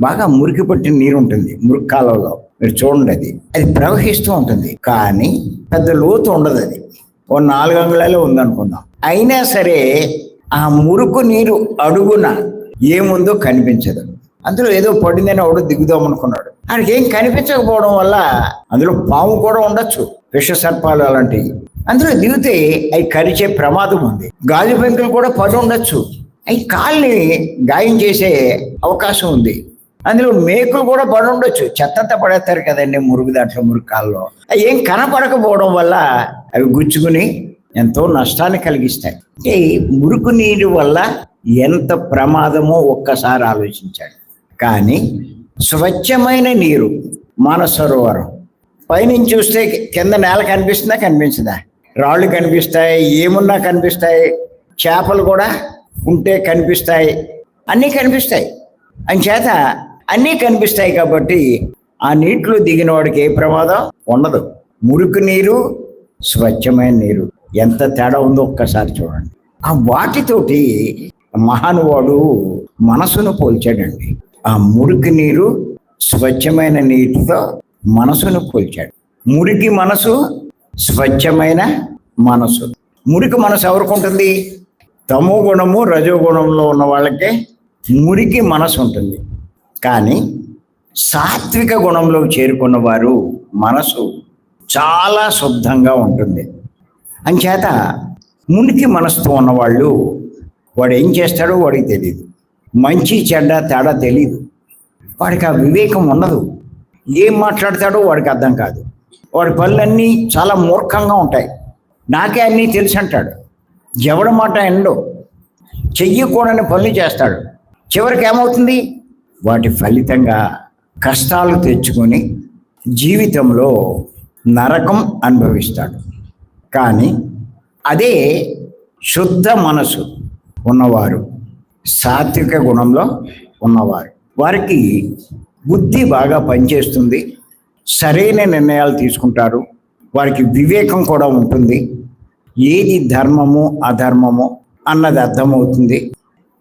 బాగా మురికి పట్టిన నీరు ఉంటుంది మురికి కాలంలో మీరు చూడండి అది. అది ప్రవహిస్తూ ఉంటుంది. కానీ పెద్ద లోతు ఉండదు అది. ఓ నాలుగు అంగుళాలే ఉందనుకుందాం. అయినా సరే ఆ మురుకు నీరు అడుగున ఏముందో కనిపించదు. అందులో ఏదో పడిందని ఒకడు దిగుదాం అనుకున్నాడు. ఆయనకి ఏం కనిపించకపోవడం వల్ల అందులో పాము కూడా ఉండొచ్చు విష సర్పాలు అలాంటివి. అందులో దిగితే అవి కరిచే ప్రమాదం ఉంది. గాలి పెంకులు కూడా పడి ఉండొచ్చు. అవి కాల్ని గాయం చేసే అవకాశం ఉంది. అందులో మేకులు కూడా పడి ఉండొచ్చు చెత్తంతా పడేస్తారు కదండి మురుగు దాంట్లో మురుకాల్లో అవి ఏం కనపడకపోవడం వల్ల అవి గుచ్చుకుని ఎంతో నష్టాన్ని కలిగిస్తాయి. అంటే ఈ మురుకు నీరు వల్ల ఎంత ప్రమాదమో ఒక్కసారి ఆలోచించాడు. కానీ స్వచ్ఛమైన నీరు మానసరోవరం పైనుంచి చూస్తే కింద నేల కనిపిస్తుందా కనిపించదా? రాళ్ళు కనిపిస్తాయి ఏమున్నా కనిపిస్తాయి చేపలు కూడా ఉంటే కనిపిస్తాయి అన్నీ కనిపిస్తాయి. అంచేత అన్నీ కనిపిస్తాయి కాబట్టి ఆ నీటిలో దిగిన వాడికి ఏ ప్రమాదం ఉండదు. మురికి నీరు స్వచ్ఛమైన నీరు. ఎంత తేడా ఉందో ఒక్కసారి చూడండి. ఆ వాటితోటి మహానువాడు మనసును పోల్చాడండి. ఆ మురికి నీరు స్వచ్ఛమైన నీటితో మనసును పోల్చాడు. మురికి మనసు స్వచ్ఛమైన మనసు. మురికి మనసు ఎవరికి ఉంటుంది? తమో గుణము రజో గుణంలో ఉన్న వాళ్ళకే మురికి మనసు ఉంటుంది. కానీ సాత్విక గుణంలో చేరుకున్న వారు మనసు చాలా శుద్ధంగా ఉంటుంది. అంచేత మునికి మనసుతో ఉన్నవాళ్ళు వాడు ఏం చేస్తాడో వాడికి తెలియదు మంచి చెడ్డ తేడా తెలియదు వాడికి ఆ వివేకం ఉండదు. ఏం మాట్లాడతాడో వాడికి అర్థం కాదు. వాడి పనులన్నీ చాలా మూర్ఖంగా ఉంటాయి. నాకే అన్నీ తెలిసి అంటాడు ఎవడి మాట ఎండో చెయ్యకూడని పనులు చేస్తాడు. చివరికి ఏమవుతుంది? వాటి ఫలితంగా కష్టాలు తెచ్చుకొని జీవితంలో నరకం అనుభవిస్తాడు. కానీ అదే శుద్ధ మనసు ఉన్నవారు సాత్విక గుణంలో ఉన్నవారు. వారికి బుద్ధి బాగా పనిచేస్తుంది సరైన నిర్ణయాలు తీసుకుంటారు వారికి వివేకం కూడా ఉంటుంది. ఏది ధర్మము అధర్మము అన్నది అర్థమవుతుంది.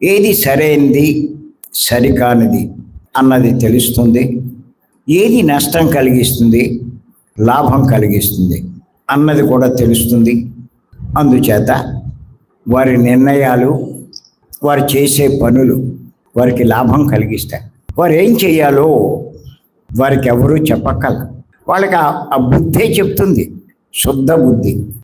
ఏది సరైనది సరికానిది అన్నది తెలుస్తుంది. ఏది నష్టం కలిగిస్తుంది లాభం కలిగిస్తుంది అన్నది కూడా తెలుస్తుంది. అందుచేత వారి నిర్ణయాలు వారు చేసే పనులు వారికి లాభం కలిగిస్తాయి. వారు ఏం చేయాలో వారికి ఎవరూ చెప్పక్కల వాళ్ళకి ఆ- ఆ బుద్ధే చెప్తుంది. శుద్ధ బుద్ధి.